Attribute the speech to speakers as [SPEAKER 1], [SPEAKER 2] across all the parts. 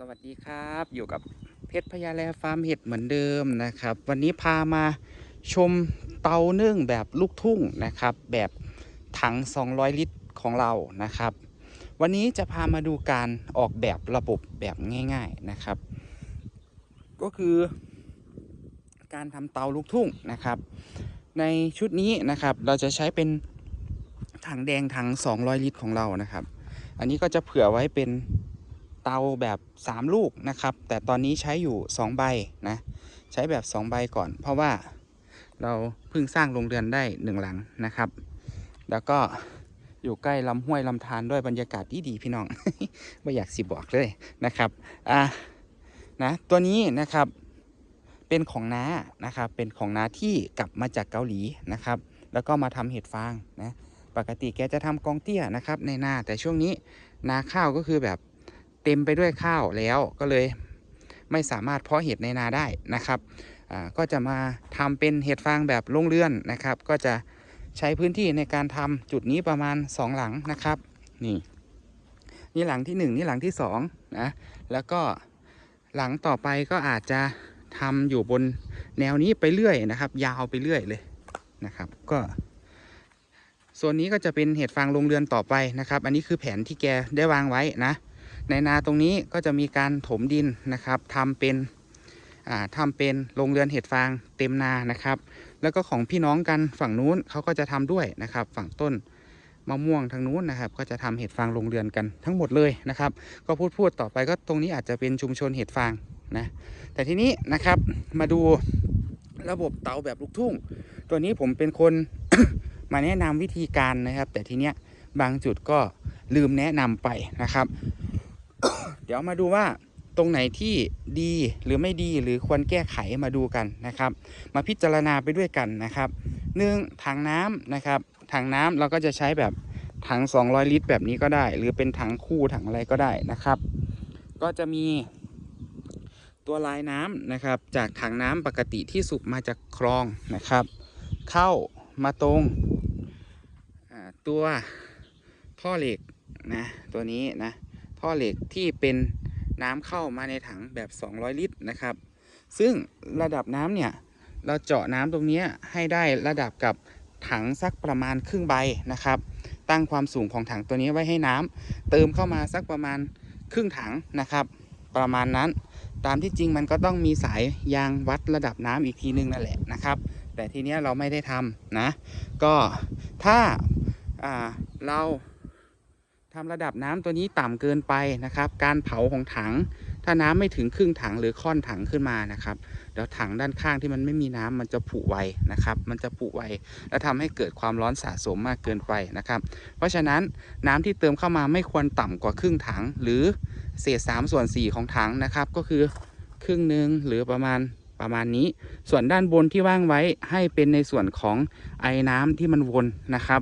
[SPEAKER 1] สวัสดีครับอยู่กับเพชรพญาแลฟาร์มเห็ดเหมือนเดิมนะครับ วันนี้พามาชมเตานึ่งแบบลูกทุ่งนะครับ แบบถัง 200 ลิตรของเรานะครับ วันนี้จะพามาดูการออกแบบระบบแบบง่ายๆนะครับ ก็คือการทำเตาลูกทุ่งนะครับ ในชุดนี้นะครับเราจะใช้เป็นถังแดงถัง 200 ลิตรของเรานะครับ อันนี้ก็จะเผื่อไว้เป็น เตาแบบ 3 ลูกนะครับ แต่ตอนนี้ใช้อยู่ 2 ใบนะใช้แบบ 2 ใบก่อน เพราะว่าเราเพิ่งสร้างโรงเรือนได้ 1 หลังนะครับ แล้วก็อยู่ใกล้ลำห้วยลำธารด้วยบรรยากาศที่ดีพี่น้องไม่อยากสิบอกเลยนะครับอะนะตัวนี้นะครับเป็นของน้านะครับเป็นของน้าที่กลับมาจากเกาหลีนะครับ แล้วก็มาทำเห็ดฟางนะปกติแกจะทำกองเตี้ยนะครับในนาแต่ช่วงนี้นาข้าวก็คือแบบ เต็มไปด้วยข้าวแล้วก็เลยไม่สามารถเพาะเห็ดในนาได้นะครับ ก็จะมาทำเป็นเห็ดฟางแบบโรงเรือนนะครับ ก็จะใช้พื้นที่ในการทำจุดนี้ประมาณ 2 หลังนะครับ นี่นี่หลังที่ 1 นี่หลังที่2นะแล้วก็หลังต่อไปก็อาจจะทำอยู่บนแนวนี้ไปเรื่อยนะครับ ยาวไปเรื่อยเลยนะครับ ก็ส่วนนี้ก็จะเป็นเห็ดฟางโรงเรือนต่อไปนะครับ อันนี้คือแผนที่แกได้วางไว้นะ ในนาตรงนี้ก็จะมีการถมดินนะครับทำเป็นอ่าทำเป็นโรงเรือนเห็ดฟางเต็มนานะครับ แล้วก็ของพี่น้องกันฝั่งนู้นเขาก็จะทำด้วยนะครับ ฝั่งต้นมะม่วงทางนู้นนะครับ ก็จะทำเห็ดฟางโรงเรือนกันทั้งหมดเลยนะครับ ก็พูดพูดต่อไปก็ตรงนี้อาจจะเป็นชุมชนเห็ดฟางนะแต่ทีนี้นะครับมาดูระบบเตาแบบลูกทุ่ง ตัวนี้ผมเป็นคนมาแนะนำวิธีการนะครับ แต่ทีเนี้ยบางจุดก็ลืมแนะนำไปนะครับ เดี๋ยวมาดูว่าตรงไหนที่ดีหรือไม่ดีหรือควรแก้ไขมาดูกันนะครับ มาพิจารณาไปด้วยกันนะครับหนึ่งถังน้ำนะครับถังน้ำเราก็จะใช้แบบถัง 200 ลิตร แบบนี้ก็ได้ หรือเป็นถังคู่ถังอะไรก็ได้นะครับ ก็จะมีตัวลายน้ำนะครับ จากถังน้ำปกติที่สูบมาจากคลองนะครับ เข้ามาตรงตัวท่อเหล็กนะตัวนี้นะ ท่อเหล็กที่เป็นน้ำเข้ามาในถังแบบ 200 ลิตรนะครับ ซึ่งระดับน้ำเนี่ย เราเจาะน้ำตรงนี้ให้ได้ระดับกับถังสักประมาณครึ่งใบนะครับ ตั้งความสูงของถังตัวนี้ไว้ให้น้ำเติมเข้ามาสักประมาณครึ่งถังนะครับ ประมาณนั้น ตามที่จริงมันก็ต้องมีสายยางวัดระดับน้ำอีกทีนึงนั่นแหละนะครับ แต่ทีเนี้ยเราไม่ได้ทำนะ ก็ถ้าาเรา ทำระดับน้ำตัวนี้ต่ำเกินไปนะครับ การเผาของถัง ถ้าน้ำไม่ถึงครึ่งถังหรือค่อนถังขึ้นมานะครับเดี๋ยวถังด้านข้างที่มันไม่มีน้ำมันจะผุไวนะครับ มันจะผุไวและทำให้เกิดความร้อนสะสมมากเกินไปนะครับ เพราะฉะนั้นน้ำที่เติมเข้ามาไม่ควรต่ำกว่าครึ่งถัง หรือเศษ3ส่วน4ของถังนะครับ ก็คือครึ่งหนึ่งหรือประมาณประมาณนี้ ส่วนด้านบนที่ว่างไว้ให้เป็นในส่วนของไอ้น้ำที่มันวนนะครับ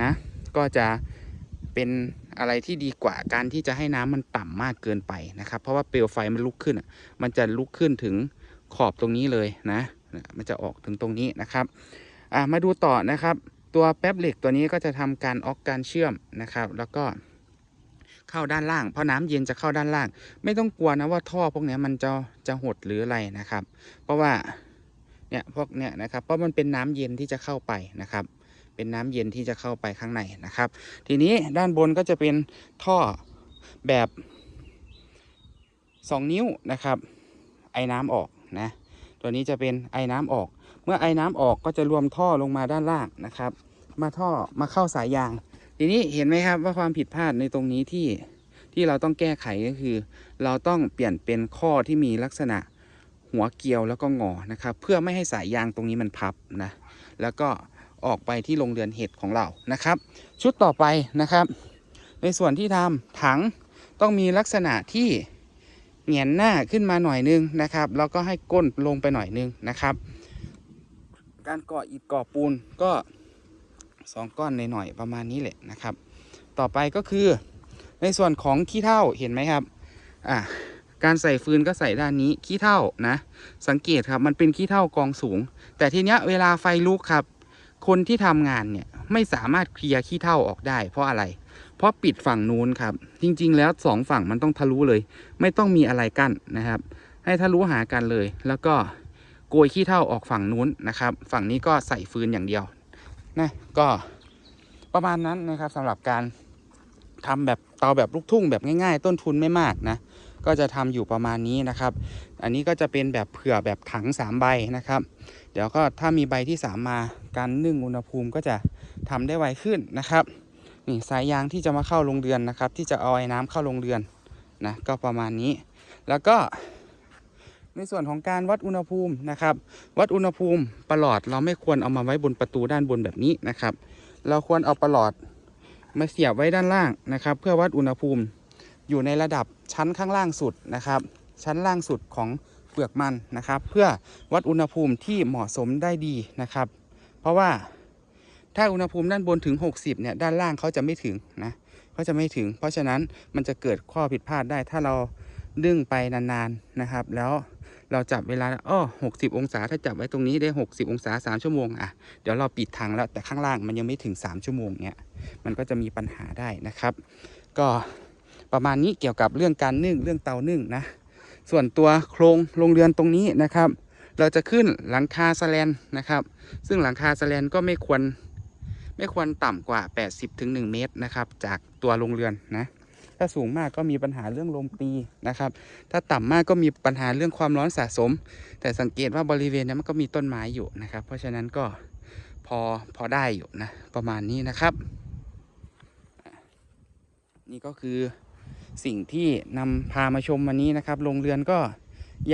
[SPEAKER 1] นะก็จะเป็น อะไรที่ดีกว่าการที่จะให้น้ำมันต่ำมากเกินไปนะครับ เพราะว่าเปลวไฟมันลุกขึ้นอะมันจะลุกขึ้นถึงขอบตรงนี้เลยนะมันจะออกถึงตรงนี้นะครับมาดูต่อนะครับ ตัวแป๊บเหล็กตัวนี้ก็จะทำการออกการเชื่อมนะครับ แล้วก็เข้าด้านล่าง เพราะน้ำเย็นจะเข้าด้านล่าง ไม่ต้องกลัวนะว่าท่อพวกนี้มันจะจะหดหรืออะไรนะครับ เพราะว่าเนี่ยพวกเนี้ยนะครับเพราะมันเป็นน้ำเย็นที่จะเข้าไปนะครับ เป็นน้ำเย็นที่จะเข้าไปข้างในนะครับ ทีนี้ด้านบนก็จะเป็นท่อแบบ 2 นิ้วนะครับ ไอ้น้ำออกนะตัวนี้จะเป็นไอ้น้ำออก เมื่อไอ้น้ำออกก็จะรวมท่อลงมาด้านล่างนะครับ มาท่อมาเข้าสายยาง ทีนี้เห็นไหมครับว่าความผิดพลาดในตรงนี้ที่ที่เราต้องแก้ไขก็คือ เราต้องเปลี่ยนเป็นข้อที่มีลักษณะหัวเกลียวแล้วก็งอนะครับ เพื่อไม่ให้สายยางตรงนี้มันพับนะแล้วก็ ออกไปที่โรงเรือนเห็ดของเรานะครับ ชุดต่อไปนะครับ ในส่วนที่ทำถังต้องมีลักษณะที่เหงียนหน้าขึ้นมาหน่อยนึงนะครับ แล้วก็ให้ก้นลงไปหน่อยนึงนะครับ การก่ออิฐก่อปูนก็สองก้อนหน่อยๆประมาณนี้แหละนะครับ ต่อไปก็คือในส่วนของขี้เถ้าเห็นไหมครับอ่าการใส่ฟืนก็ใส่ด้านนี้ขี้เถ้านะ สังเกตครับมันเป็นขี้เถ้ากองสูง แต่ทีเนี้ยเวลาไฟลุกครับ คนที่ทำงานเนี่ยไม่สามารถเคลียร์ขี้เถ้าออกได้ เพราะอะไร เพราะปิดฝั่งนู้นครับ จริง ๆ แล้วสองฝั่งมันต้องทะลุเลย ไม่ต้องมีอะไรกั้นนะครับ ให้ทะลุหากันเลย แล้วก็โกยขี้เท่าออกฝั่งนู้นนะครับ ฝั่งนี้ก็ใส่ฟืนอย่างเดียวนะก็ประมาณนั้นนะครับสำหรับการทำแบบเตาแบบลูกทุ่งแบบง่าย ๆ ต้นทุนไม่มากนะก็จะทำอยู่ประมาณนี้นะครับ อันนี้ก็จะเป็นแบบเผื่อแบบถังสามใบนะครับ เดี๋ยวก็ถ้ามีใบที่สามมา การนึ่งอุณหภูมิก็จะทำได้ไวขึ้นนะครับนี่สายยางที่จะมาเข้าโรงเรือนนะครับ ที่จะเอาไอ้น้ำเข้าโรงเรือนนะก็ประมาณนี้ แล้วก็ในส่วนของการวัดอุณหภูมินะครับ วัดอุณหภูมิประหลอดเราไม่ควรเอามาไว้บนประตูด้านบนแบบนี้นะครับ เราควรเอาประหลอดมาเสียบไว้ด้านล่างนะครับ เพื่อวัดอุณหภูมิอยู่ในระดับชั้นข้างล่างสุดนะครับ ชั้นล่างสุดของเปลือกมันนะครับ เพื่อวัดอุณหภูมิที่เหมาะสมได้ดีนะครับ เพราะว่าถ้าอุณหภูมิด้านบนถึง 60เนี่ยด้านล่างเขาจะไม่ถึงนะเขาจะไม่ถึง เพราะฉะนั้นมันจะเกิดข้อผิดพลาดได้ถ้าเราดึงไปนานๆนะครับ แล้วเราจับเวลาอ้อ60องศาถ้าจับไว้ตรงนี้ได้ 60 องศา 3 ชั่วโมงอะเดี๋ยวเราปิดทางแล้วแต่ข้างล่างมันยังไม่ถึง 3 ชั่วโมงเนี่ยมันก็จะมีปัญหาได้นะครับ ก็ประมาณนี้เกี่ยวกับเรื่องการนึ่งเรื่องเตานึ่งนะส่วนตัวโครงโรงเรือนตรงนี้นะครับ เราจะขึ้นหลังคาสแลนนะครับ ซึ่งหลังคาสแลนก็ไม่ควรไม่ควรต่ำกว่า 80ถึง1เมตรนะครับ จากตัวโรงเรือนนะ ถ้าสูงมากก็มีปัญหาเรื่องลมตีนะครับ ถ้าต่ำมากก็มีปัญหาเรื่องความร้อนสะสม แต่สังเกตว่าบริเวณนี้มันก็มีต้นไม้อยู่นะครับ เพราะฉะนั้นก็พอพอได้อยู่นะประมาณนี้นะครับ นี่ก็คือสิ่งที่นำพามาชมวันนี้นะครับโรงเรือนก็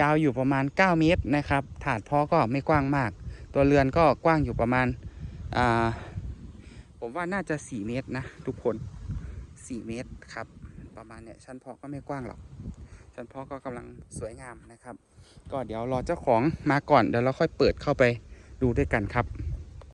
[SPEAKER 1] ยาวอยู่ประมาณ 9 เมตรนะครับ ถาดเพอก็ไม่กว้างมาก ตัวเรือนก็กว้างอยู่ประมาณอ่าผมว่าน่าจะ 4 เมตรนะทุกคน 4 เมตรครับประมาณเนี้ยชั้นเพอก็ไม่กว้างหรอก ชั้นเพอก็กำลังสวยงามนะครับ ก็เดี๋ยวรอเจ้าของมาก่อนเดี๋ยวเราค่อยเปิดเข้าไปดูด้วยกันครับ